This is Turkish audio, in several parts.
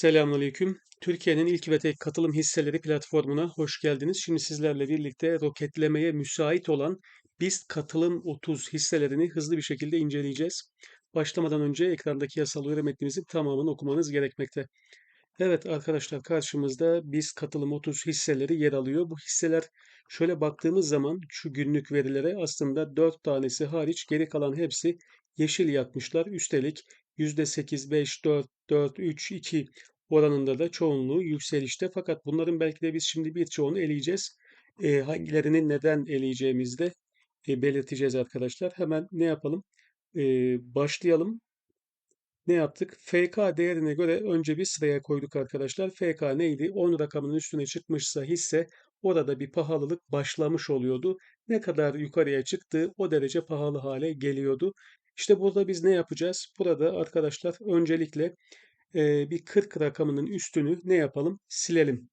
Selamünaleyküm. Türkiye'nin ilk ve tek katılım hisseleri platformuna hoş geldiniz. Şimdi sizlerle birlikte roketlemeye müsait olan BIST Katılım 30 hisselerini hızlı bir şekilde inceleyeceğiz. Başlamadan önce ekrandaki yasal uyarı metnimizin tamamını okumanız gerekmekte. Evet arkadaşlar karşımızda BIST Katılım 30 hisseleri yer alıyor. Bu hisseler şöyle baktığımız zaman şu günlük verilere aslında 4 tanesi hariç geri kalan hepsi yeşil yakmışlar. Üstelik %8, 5, 4, 4, 3, 2 oranında da çoğunluğu yükselişte. Fakat bunların belki de biz şimdi birçoğunu eleyeceğiz. E, hangilerini neden eleyeceğimizi de e, belirteceğiz arkadaşlar. Hemen ne yapalım? E, başlayalım. Ne yaptık? FK değerine göre önce bir sıraya koyduk arkadaşlar. FK neydi? 10 rakamının üstüne çıkmışsa hisse orada bir pahalılık başlamış oluyordu. Ne kadar yukarıya çıktı o derece pahalı hale geliyordu. İşte burada biz ne yapacağız? Burada arkadaşlar öncelikle e, bir 40 rakamının üstünü ne yapalım? Silelim.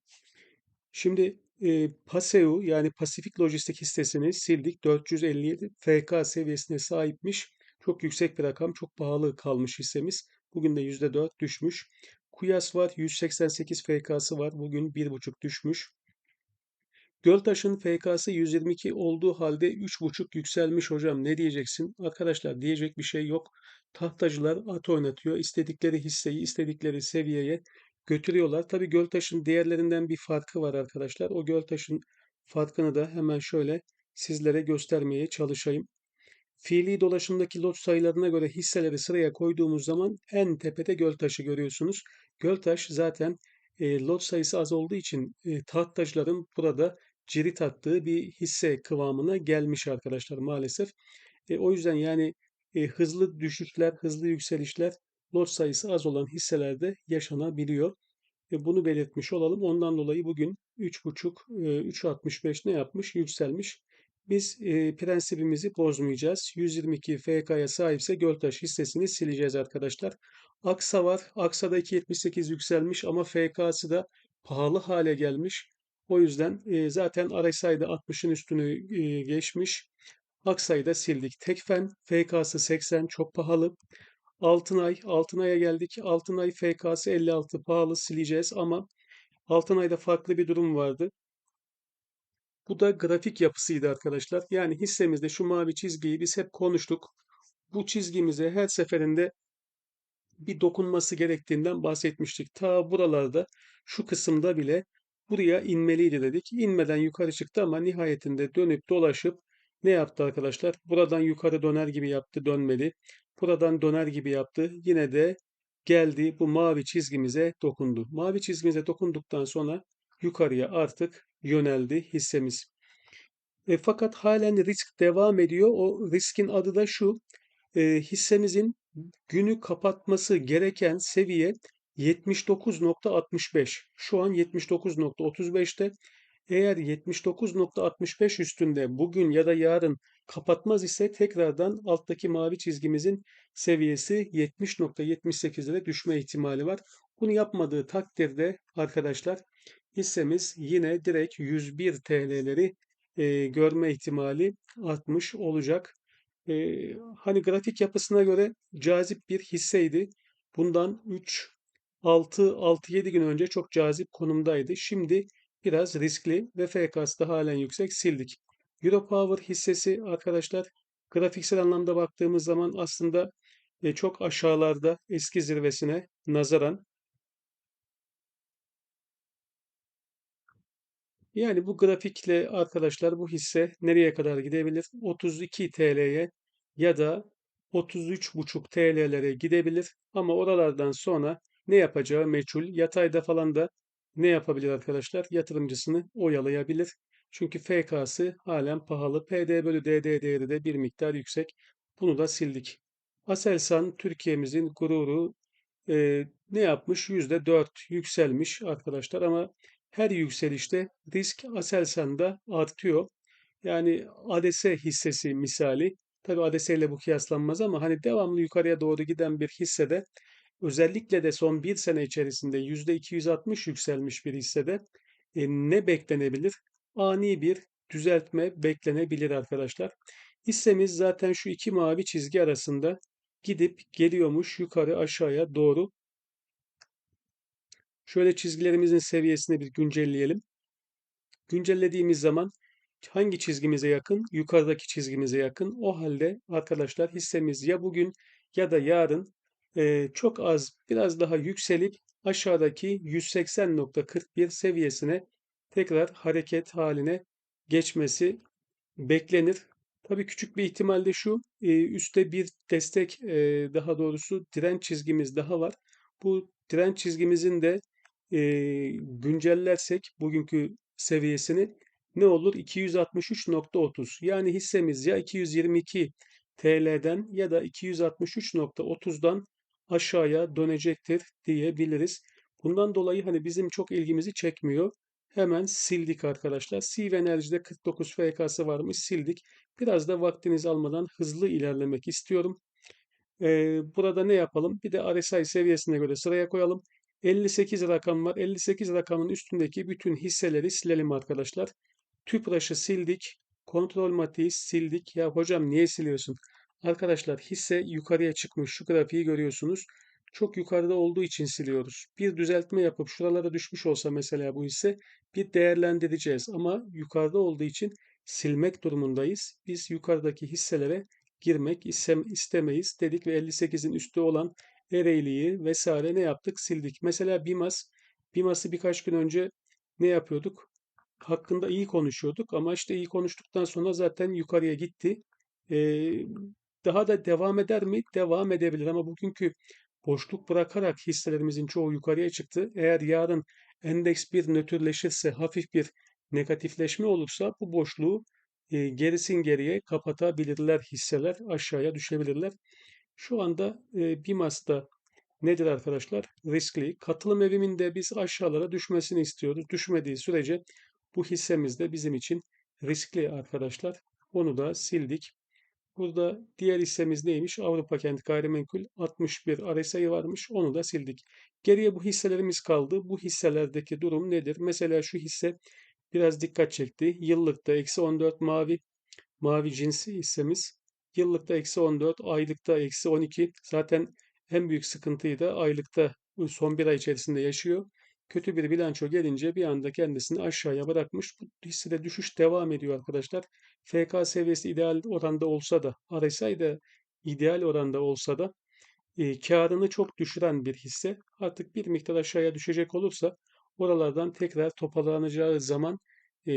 Şimdi e, PASEU yani Pasifik Lojistik hissesini sildik. 457 FK seviyesine sahipmiş. Çok yüksek bir rakam, çok pahalı kalmış hissemiz. Bugün de %4 düşmüş. Kuyas var, 188 FK'sı var. Bugün 1,5 düşmüş. Göltaş'ın FK'sı 122 olduğu halde 3,5 yükselmiş hocam. Ne diyeceksin? Arkadaşlar diyecek bir şey yok. Tahtacılar at oynatıyor. İstedikleri hisseyi istedikleri seviyeye götürüyorlar. Tabii Göltaş'ın diğerlerinden bir farkı var arkadaşlar. O Göltaş'ın farkını da hemen şöyle sizlere göstermeye çalışayım. Fiili dolaşımdaki lot sayılarına göre hisseleri sıraya koyduğumuz zaman en tepede Göltaş'ı görüyorsunuz. Göltaş zaten e, lot sayısı az olduğu için e, tahtacıların burada cirit attığı bir hisse kıvamına gelmiş arkadaşlar maalesef. E, o yüzden yani e, hızlı düşüşler, hızlı yükselişler lot sayısı az olan hisselerde yaşanabiliyor. E, bunu belirtmiş olalım. Ondan dolayı bugün 3.5, e, 3.65 ne yapmış? Yükselmiş. Biz e, prensibimizi bozmayacağız. 122 FK'ya sahipse Göltaş hissesini sileceğiz arkadaşlar. Aksa var. Aksa'da 2.78 yükselmiş ama FK'sı da pahalı hale gelmiş. O yüzden e, zaten RSI'de 60'ın üstünü geçmiş. Aksa'yı da sildik. Tekfen FK'sı 80 çok pahalı. Altınay, Altınay'a geldik. Altınay FK'sı 56 pahalı sileceğiz ama Altınay'da farklı bir durum vardı. Bu da grafik yapısıydı arkadaşlar. Yani hissemizde şu mavi çizgiyi biz hep konuştuk. Bu çizgimize her seferinde bir dokunması gerektiğinden bahsetmiştik. Ta buralarda şu kısımda bile buraya inmeliydi dedik. İnmeden yukarı çıktı ama nihayetinde dönüp dolaşıp ne yaptı arkadaşlar? Buradan yukarı döner gibi yaptı, dönmedi. Buradan döner gibi yaptı. Yine de geldi bu mavi çizgimize dokundu. Mavi çizgimize dokunduktan sonra yukarıya artık yöneldi hissemiz. E, fakat halen risk devam ediyor. O riskin adı da şu. E, hissemizin günü kapatması gereken seviye 79.65. Şu an 79.35'te. Eğer 79.65 üstünde bugün ya da yarın kapatmaz ise tekrardan alttaki mavi çizgimizin seviyesi 70.78'lere düşme ihtimali var. Bunu yapmadığı takdirde arkadaşlar hissemiz yine direkt 101 TL'leri e, görme ihtimali artmış olacak. E, hani grafik yapısına göre cazip bir hisseydi. Bundan 3, 6, 6, 7 gün önce çok cazip konumdaydı. Şimdi biraz riskli ve FK'sı da halen yüksek sildik. Europower hissesi arkadaşlar grafiksel anlamda baktığımız zaman aslında e, çok aşağılarda eski zirvesine nazaran Yani bu grafikle arkadaşlar bu hisse nereye kadar gidebilir? 32 TL'ye ya da 33,5 TL'lere gidebilir. Ama oralardan sonra ne yapacağı meçhul. Yatayda falan da ne yapabilir arkadaşlar? Yatırımcısını oyalayabilir. Çünkü FK'sı halen pahalı. PD bölü DD değeri de bir miktar yüksek. Bunu da sildik. Aselsan Türkiye'mizin gururu e, ne yapmış? %4 yükselmiş arkadaşlar ama her yükselişte risk Aselsan'da artıyor. Yani ADS hissesi misali. Tabii ADS ile bu kıyaslanmaz ama hani devamlı yukarıya doğru giden bir hissede özellikle de son bir sene içerisinde %260 yükselmiş bir hissede e, ne beklenebilir? Ani bir düzeltme beklenebilir arkadaşlar. Hissemiz zaten şu iki mavi çizgi arasında gidip geliyormuş yukarı aşağıya doğru Şöyle çizgilerimizin seviyesini bir güncelleyelim. Güncellediğimiz zaman hangi çizgimize yakın? Yukarıdaki çizgimize yakın. O halde arkadaşlar hissemiz ya bugün ya da yarın çok az biraz daha yükselip aşağıdaki 180.41 seviyesine tekrar hareket haline geçmesi beklenir. Tabii küçük bir ihtimal de şu, üstte bir destek, daha doğrusu direnç çizgimiz daha var. Bu direnç çizgimizin de güncellersek bugünkü seviyesini ne olur? 263.30. Yani hissemiz ya 222 TL'den ya da 263.30'dan aşağıya dönecektir diyebiliriz. Bundan dolayı hani bizim çok ilgimizi çekmiyor. Hemen sildik arkadaşlar. Siv Enerji'de 49 FK'sı varmış sildik. Biraz da vaktinizi almadan hızlı ilerlemek istiyorum. Ee, burada ne yapalım? Bir de RSI seviyesine göre sıraya koyalım. 58 rakam var. 58 rakamın üstündeki bütün hisseleri silelim arkadaşlar. Tüpraş'ı sildik. Kontrol matiği sildik. Ya hocam niye siliyorsun? Arkadaşlar hisse yukarıya çıkmış. Şu grafiği görüyorsunuz. Çok yukarıda olduğu için siliyoruz. Bir düzeltme yapıp şuralara düşmüş olsa mesela bu hisse bir değerlendireceğiz. Ama yukarıda olduğu için silmek durumundayız. Biz yukarıdaki hisselere girmek istemeyiz dedik ve 58'in üstü olan Ereğli'yi vesaire ne yaptık? Sildik. Mesela BİMAS, BİMAS'ı birkaç gün önce ne yapıyorduk? Hakkında iyi konuşuyorduk ama işte iyi konuştuktan sonra zaten yukarıya gitti. Ee, daha da devam eder mi? Devam edebilir ama bugünkü boşluk bırakarak hisselerimizin çoğu yukarıya çıktı. Eğer yarın endeks bir nötrleşirse, hafif bir negatifleşme olursa bu boşluğu e, gerisin geriye kapatabilirler hisseler, aşağıya düşebilirler. Şu anda e, BİMAS'ta nedir arkadaşlar? Riskli. Katılım eviminde biz aşağılara düşmesini istiyoruz. Düşmediği sürece bu hissemiz de bizim için riskli arkadaşlar. Onu da sildik. Burada diğer hissemiz neymiş? Avrupa Kent Gayrimenkul 61 RSI varmış. Onu da sildik. Geriye bu hisselerimiz kaldı. Bu hisselerdeki durum nedir? Mesela şu hisse biraz dikkat çekti. Yıllıkta eksi 14 mavi mavi cinsi hissemiz. Yıllıkta eksi 14, aylıkta eksi 12. Zaten en büyük sıkıntıyı da aylıkta son bir ay içerisinde yaşıyor. Kötü bir bilanço gelince bir anda kendisini aşağıya bırakmış. Bu hissede düşüş devam ediyor arkadaşlar. FK seviyesi ideal oranda olsa da, RSI de ideal oranda olsa da e, karını çok düşüren bir hisse. Artık bir miktar aşağıya düşecek olursa oralardan tekrar toparlanacağı zaman e,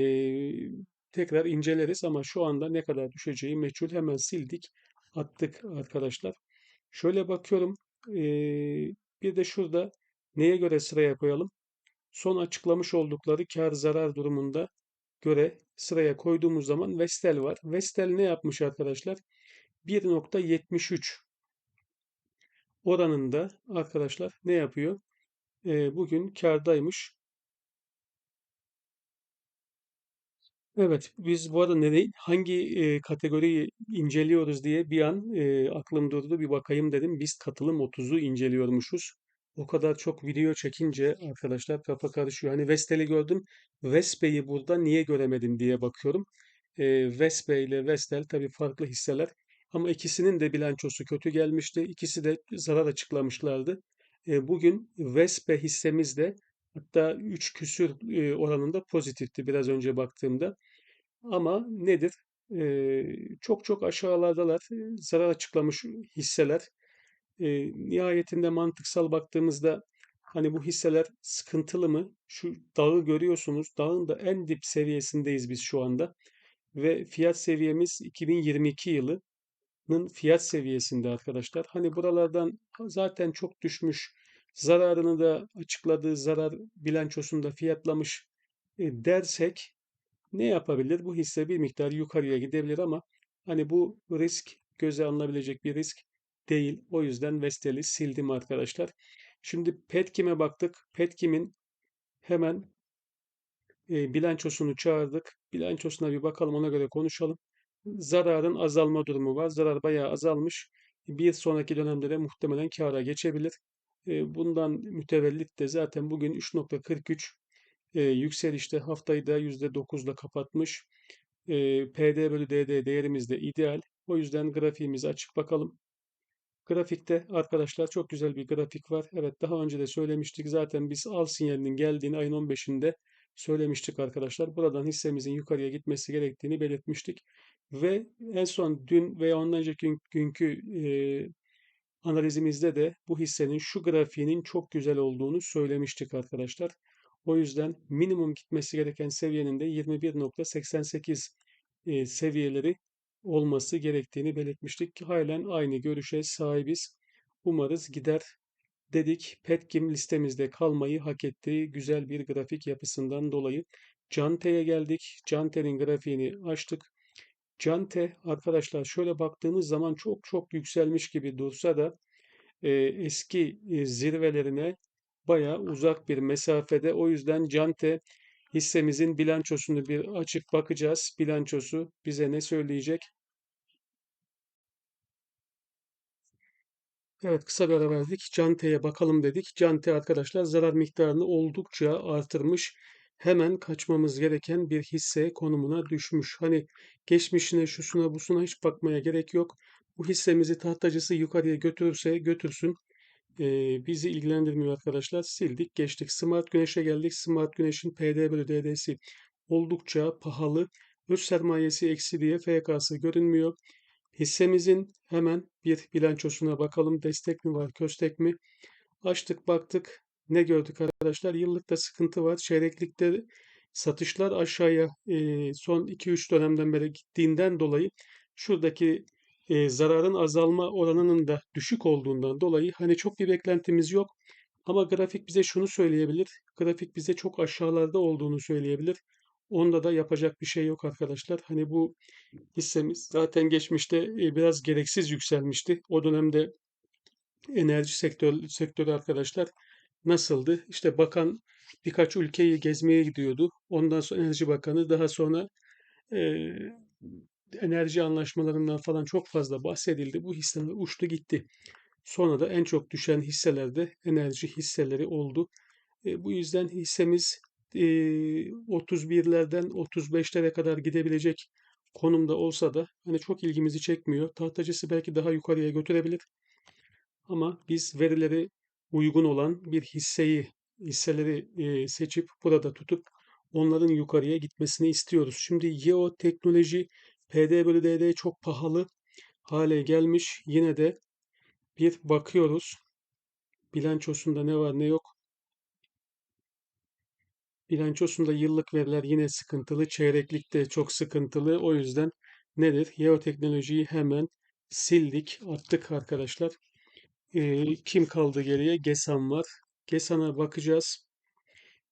tekrar inceleriz ama şu anda ne kadar düşeceği meçhul hemen sildik attık arkadaşlar. Şöyle bakıyorum e, bir de şurada neye göre sıraya koyalım? Son açıklamış oldukları kar zarar durumunda göre sıraya koyduğumuz zaman Vestel var. Vestel ne yapmış arkadaşlar? 1.73 oranında arkadaşlar ne yapıyor? E, bugün kardaymış. Evet, biz bu arada nereye, hangi e, kategoriyi inceliyoruz diye bir an e, aklım durdu. Bir bakayım dedim. Biz katılım 30'u inceliyormuşuz. O kadar çok video çekince arkadaşlar kafa karışıyor. Hani Vestel'i gördüm. Vespe'yi burada niye göremedim diye bakıyorum. E, Vespe ile Vestel tabii farklı hisseler. Ama ikisinin de bilançosu kötü gelmişti. İkisi de zarar açıklamışlardı. E, bugün Vespe hissemiz de hatta 3 küsür e, oranında pozitifti biraz önce baktığımda. Ama nedir? E, çok çok aşağılardalar. Zarar açıklamış hisseler. E, nihayetinde mantıksal baktığımızda hani bu hisseler sıkıntılı mı? Şu dağı görüyorsunuz. Dağın da en dip seviyesindeyiz biz şu anda. Ve fiyat seviyemiz 2022 yılının fiyat seviyesinde arkadaşlar. Hani buralardan zaten çok düşmüş. Zararını da açıkladığı zarar bilançosunda fiyatlamış e, dersek ne yapabilir? Bu hisse bir miktar yukarıya gidebilir ama hani bu risk göze alınabilecek bir risk değil. O yüzden Vestel'i sildim arkadaşlar. Şimdi Petkim'e baktık. Petkim'in hemen e, bilançosunu çağırdık. Bilançosuna bir bakalım ona göre konuşalım. Zararın azalma durumu var. Zarar bayağı azalmış. Bir sonraki dönemde de muhtemelen kâra geçebilir. E, bundan mütevellit de zaten bugün 3.43 e, yükselişte haftayı da %9'la kapatmış. E, PD bölü DD değerimiz de ideal. O yüzden grafiğimizi açıp bakalım. Grafikte arkadaşlar çok güzel bir grafik var. Evet daha önce de söylemiştik. Zaten biz al sinyalinin geldiğini ayın 15'inde söylemiştik arkadaşlar. Buradan hissemizin yukarıya gitmesi gerektiğini belirtmiştik. Ve en son dün veya ondan önceki gün- günkü e, analizimizde de bu hissenin şu grafiğinin çok güzel olduğunu söylemiştik arkadaşlar. O yüzden minimum gitmesi gereken seviyenin de 21.88 e, seviyeleri olması gerektiğini belirtmiştik. Halen aynı görüşe sahibiz. Umarız gider dedik. Petkim listemizde kalmayı hak ettiği güzel bir grafik yapısından dolayı. Cante'ye geldik. Cante'nin grafiğini açtık. Cante arkadaşlar şöyle baktığımız zaman çok çok yükselmiş gibi dursa da e, eski e, zirvelerine bayağı uzak bir mesafede. O yüzden Cante hissemizin bilançosunu bir açıp bakacağız. Bilançosu bize ne söyleyecek? Evet kısa bir ara verdik. Cante'ye bakalım dedik. Cante arkadaşlar zarar miktarını oldukça artırmış. Hemen kaçmamız gereken bir hisse konumuna düşmüş. Hani geçmişine, şusuna, busuna hiç bakmaya gerek yok. Bu hissemizi tahtacısı yukarıya götürürse götürsün. Ee, bizi ilgilendirmiyor arkadaşlar. Sildik, geçtik. Smart Güneş'e geldik. Smart Güneş'in PD DD'si oldukça pahalı. Öz sermayesi eksi diye FK'sı görünmüyor. Hissemizin hemen bir bilançosuna bakalım. Destek mi var, köstek mi? Açtık baktık. Ne gördük arkadaşlar? Yıllıkta sıkıntı var. Çeyreklikte satışlar aşağıya e, son 2-3 dönemden beri gittiğinden dolayı şuradaki e, zararın azalma oranının da düşük olduğundan dolayı hani çok bir beklentimiz yok. Ama grafik bize şunu söyleyebilir. Grafik bize çok aşağılarda olduğunu söyleyebilir. Onda da yapacak bir şey yok arkadaşlar. Hani bu hissemiz zaten geçmişte e, biraz gereksiz yükselmişti. O dönemde enerji sektör, sektörü arkadaşlar nasıldı? İşte bakan birkaç ülkeyi gezmeye gidiyordu. Ondan sonra Enerji Bakanı daha sonra e, enerji anlaşmalarından falan çok fazla bahsedildi. Bu hisseler uçtu gitti. Sonra da en çok düşen hisselerde enerji hisseleri oldu. E, bu yüzden hissemiz e, 31'lerden 35'lere kadar gidebilecek konumda olsa da hani çok ilgimizi çekmiyor. Tahtacısı belki daha yukarıya götürebilir. Ama biz verileri uygun olan bir hisseyi, hisseleri e, seçip burada tutup onların yukarıya gitmesini istiyoruz. Şimdi Yeo Teknoloji PD bölü DD çok pahalı hale gelmiş. Yine de bir bakıyoruz. Bilançosunda ne var ne yok. Bilançosunda yıllık veriler yine sıkıntılı. Çeyreklikte çok sıkıntılı. O yüzden nedir? Yeo Teknolojiyi hemen sildik, attık arkadaşlar. Ee, kim kaldı geriye? Gesan var. Gesan'a bakacağız.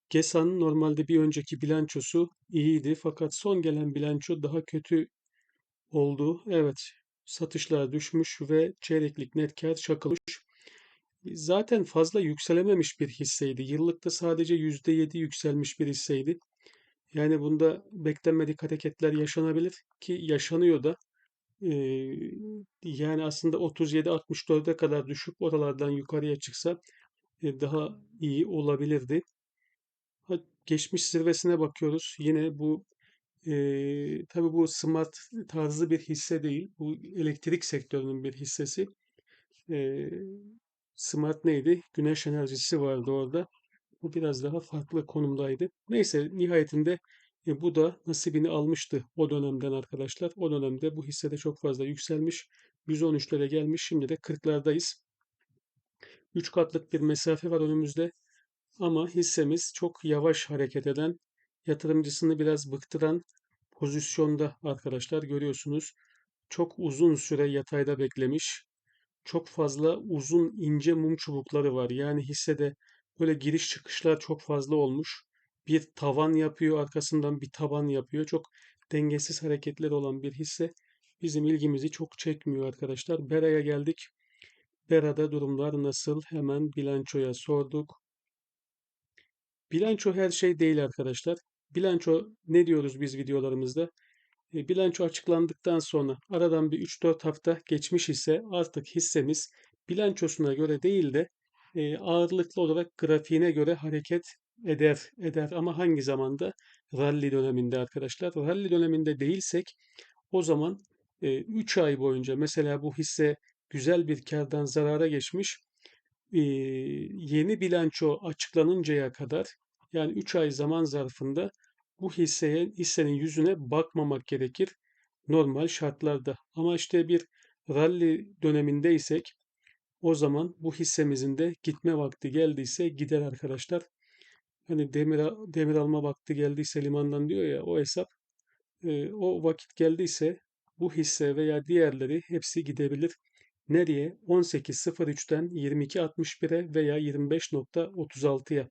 Gesan normalde bir önceki bilançosu iyiydi fakat son gelen bilanço daha kötü oldu. Evet, satışlar düşmüş ve çeyreklik net kar çakılmış. Zaten fazla yükselememiş bir hisseydi. Yıllıkta sadece %7 yükselmiş bir hisseydi. Yani bunda beklenmedik hareketler yaşanabilir ki yaşanıyor da. Ee, yani aslında 37-64'e kadar düşüp oralardan yukarıya çıksa e, daha iyi olabilirdi. Geçmiş zirvesine bakıyoruz. Yine bu e, tabii bu smart tarzı bir hisse değil. Bu elektrik sektörünün bir hissesi. E, smart neydi? Güneş enerjisi vardı orada. Bu biraz daha farklı konumdaydı. Neyse nihayetinde e, bu da nasibini almıştı o dönemden arkadaşlar. O dönemde bu hissede çok fazla yükselmiş. 113'lere gelmiş. Şimdi de 40'lardayız. 3 katlık bir mesafe var önümüzde. Ama hissemiz çok yavaş hareket eden, yatırımcısını biraz bıktıran pozisyonda arkadaşlar görüyorsunuz. Çok uzun süre yatayda beklemiş. Çok fazla uzun ince mum çubukları var. Yani hissede böyle giriş çıkışlar çok fazla olmuş. Bir tavan yapıyor, arkasından bir taban yapıyor. Çok dengesiz hareketler olan bir hisse bizim ilgimizi çok çekmiyor arkadaşlar. Bera'ya geldik. Bera'da durumlar nasıl? Hemen bilançoya sorduk. Bilanço her şey değil arkadaşlar. Bilanço ne diyoruz biz videolarımızda? E, bilanço açıklandıktan sonra aradan bir 3-4 hafta geçmiş ise artık hissemiz bilançosuna göre değil de e, ağırlıklı olarak grafiğine göre hareket eder eder ama hangi zamanda? Rally döneminde arkadaşlar. Rally döneminde değilsek o zaman 3 ay boyunca mesela bu hisse güzel bir kardan zarara geçmiş. Yeni bilanço açıklanıncaya kadar yani 3 ay zaman zarfında bu hisseye hissenin yüzüne bakmamak gerekir normal şartlarda. Ama işte bir rally dönemindeysek o zaman bu hissemizin de gitme vakti geldiyse gider arkadaşlar. Hani demir, demir alma vakti geldiyse limandan diyor ya o hesap. E, o vakit geldiyse bu hisse veya diğerleri hepsi gidebilir. Nereye? 18.03'ten 22.61'e veya 25.36'ya.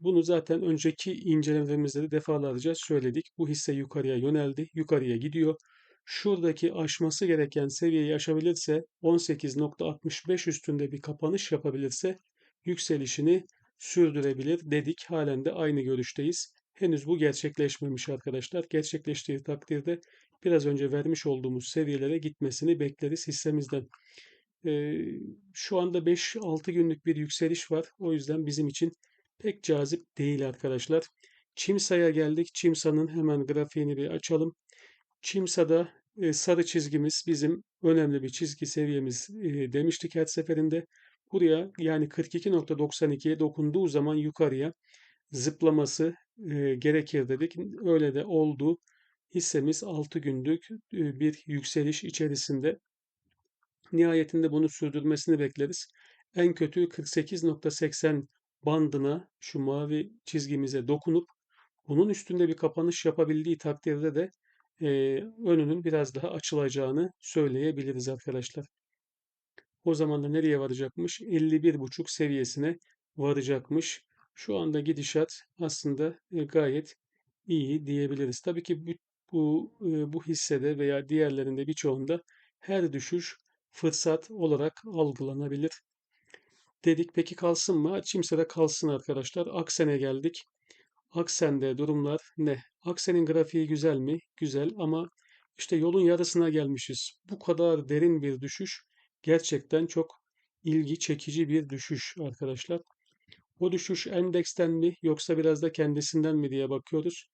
Bunu zaten önceki incelemelerimizde de defalarca söyledik. Bu hisse yukarıya yöneldi, yukarıya gidiyor. Şuradaki aşması gereken seviyeyi aşabilirse 18.65 üstünde bir kapanış yapabilirse yükselişini sürdürebilir dedik. Halen de aynı görüşteyiz. Henüz bu gerçekleşmemiş arkadaşlar. Gerçekleştiği takdirde biraz önce vermiş olduğumuz seviyelere gitmesini bekleriz hissemizden. Ee, şu anda 5-6 günlük bir yükseliş var. O yüzden bizim için pek cazip değil arkadaşlar. Çimsa'ya geldik. Çimsa'nın hemen grafiğini bir açalım. Çimsa'da e, sarı çizgimiz bizim önemli bir çizgi seviyemiz e, demiştik her seferinde. Buraya yani 42.92'ye dokunduğu zaman yukarıya zıplaması e, gerekir dedik. Öyle de oldu. Hissemiz 6 günlük bir yükseliş içerisinde. Nihayetinde bunu sürdürmesini bekleriz. En kötü 48.80 bandına şu mavi çizgimize dokunup bunun üstünde bir kapanış yapabildiği takdirde de e, önünün biraz daha açılacağını söyleyebiliriz arkadaşlar. O zaman da nereye varacakmış? 51,5 seviyesine varacakmış. Şu anda gidişat aslında e, gayet iyi diyebiliriz. Tabii ki bu bu, e, bu hissede veya diğerlerinde birçoğunda her düşüş fırsat olarak algılanabilir. Dedik peki kalsın mı? Çimse'de kalsın arkadaşlar. Aksen'e geldik. Aksen'de durumlar ne? Aksen'in grafiği güzel mi? Güzel ama işte yolun yarısına gelmişiz. Bu kadar derin bir düşüş gerçekten çok ilgi çekici bir düşüş arkadaşlar. O düşüş endeksten mi yoksa biraz da kendisinden mi diye bakıyoruz.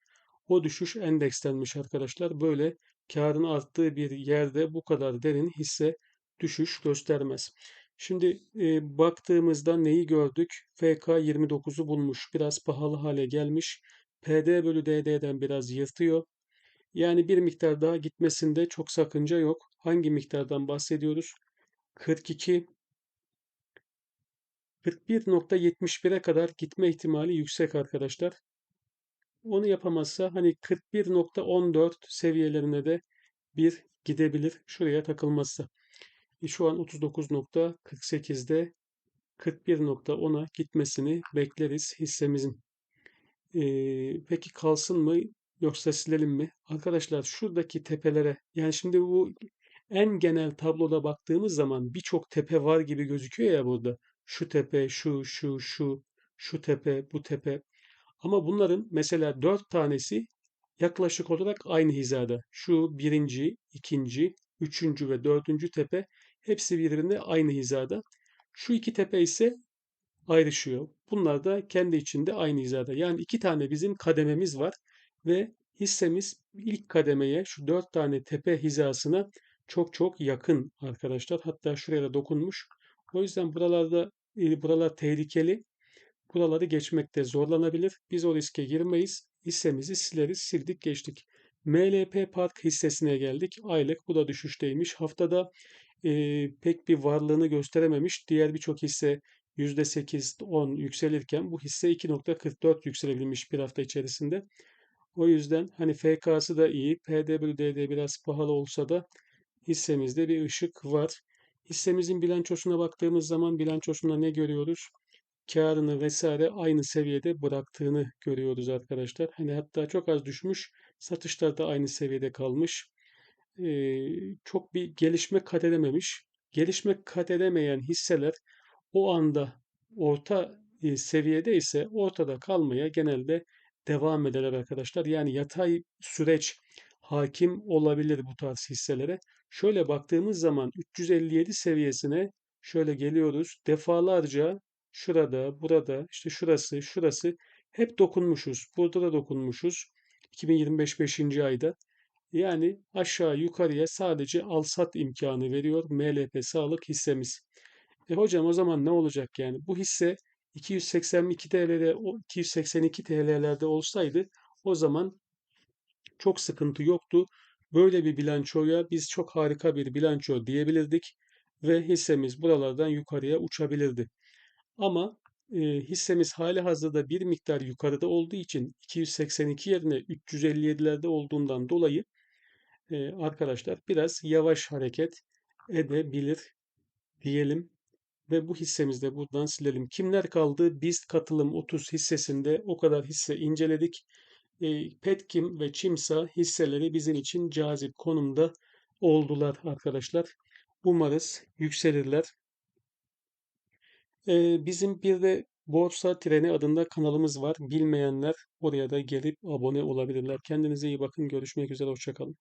O düşüş endekstenmiş arkadaşlar. Böyle karın arttığı bir yerde bu kadar derin hisse düşüş göstermez. Şimdi e, baktığımızda neyi gördük? FK 29'u bulmuş. Biraz pahalı hale gelmiş. PD bölü DD'den biraz yırtıyor. Yani bir miktar daha gitmesinde çok sakınca yok. Hangi miktardan bahsediyoruz? 42 41.71'e kadar gitme ihtimali yüksek arkadaşlar. Onu yapamazsa hani 41.14 seviyelerine de bir gidebilir şuraya takılmazsa. E şu an 39.48'de 41.10'a gitmesini bekleriz hissemizin. Ee, peki kalsın mı yoksa silelim mi? Arkadaşlar şuradaki tepelere yani şimdi bu en genel tabloda baktığımız zaman birçok tepe var gibi gözüküyor ya burada. Şu tepe, şu, şu, şu, şu tepe, bu tepe. Ama bunların mesela dört tanesi yaklaşık olarak aynı hizada. Şu birinci, ikinci, üçüncü ve dördüncü tepe hepsi birbirine aynı hizada. Şu iki tepe ise ayrışıyor. Bunlar da kendi içinde aynı hizada. Yani iki tane bizim kadememiz var ve hissemiz ilk kademeye şu dört tane tepe hizasına çok çok yakın arkadaşlar. Hatta şuraya da dokunmuş. O yüzden buralarda e, buralar tehlikeli. Buraları geçmekte zorlanabilir. Biz o riske girmeyiz. Hissemizi sileriz. Sildik geçtik. MLP Park hissesine geldik. Aylık bu da düşüşteymiş. Haftada e, pek bir varlığını gösterememiş. Diğer birçok hisse %8-10 yükselirken bu hisse 2.44 yükselebilmiş bir hafta içerisinde. O yüzden hani FK'sı da iyi. PWD'de biraz pahalı olsa da hissemizde bir ışık var. Hissemizin bilançosuna baktığımız zaman bilançosunda ne görüyoruz? Karını vesaire aynı seviyede bıraktığını görüyoruz arkadaşlar. Hani hatta çok az düşmüş. Satışlar da aynı seviyede kalmış. Ee, çok bir gelişme kat edememiş. Gelişme kat edemeyen hisseler o anda orta e, seviyede ise ortada kalmaya genelde devam ederler arkadaşlar. Yani yatay süreç hakim olabilir bu tarz hisselere. Şöyle baktığımız zaman 357 seviyesine şöyle geliyoruz. Defalarca şurada, burada, işte şurası, şurası hep dokunmuşuz. Burada da dokunmuşuz. 2025 5. ayda. Yani aşağı yukarıya sadece al-sat imkanı veriyor MLP Sağlık hissemiz. E hocam o zaman ne olacak yani? Bu hisse 282 TL'de, 282 TL'lerde olsaydı o zaman çok sıkıntı yoktu. Böyle bir bilançoya biz çok harika bir bilanço diyebilirdik ve hissemiz buralardan yukarıya uçabilirdi. Ama e, hissemiz hali hazırda bir miktar yukarıda olduğu için 282 yerine 357'lerde olduğundan dolayı arkadaşlar biraz yavaş hareket edebilir diyelim ve bu hissemizi de buradan silelim. Kimler kaldı? Biz katılım 30 hissesinde o kadar hisse inceledik. Petkim ve Çimsa hisseleri bizim için cazip konumda oldular arkadaşlar. Umarız yükselirler. Bizim bir de Borsa Treni adında kanalımız var. Bilmeyenler oraya da gelip abone olabilirler. Kendinize iyi bakın. Görüşmek üzere. Hoşçakalın.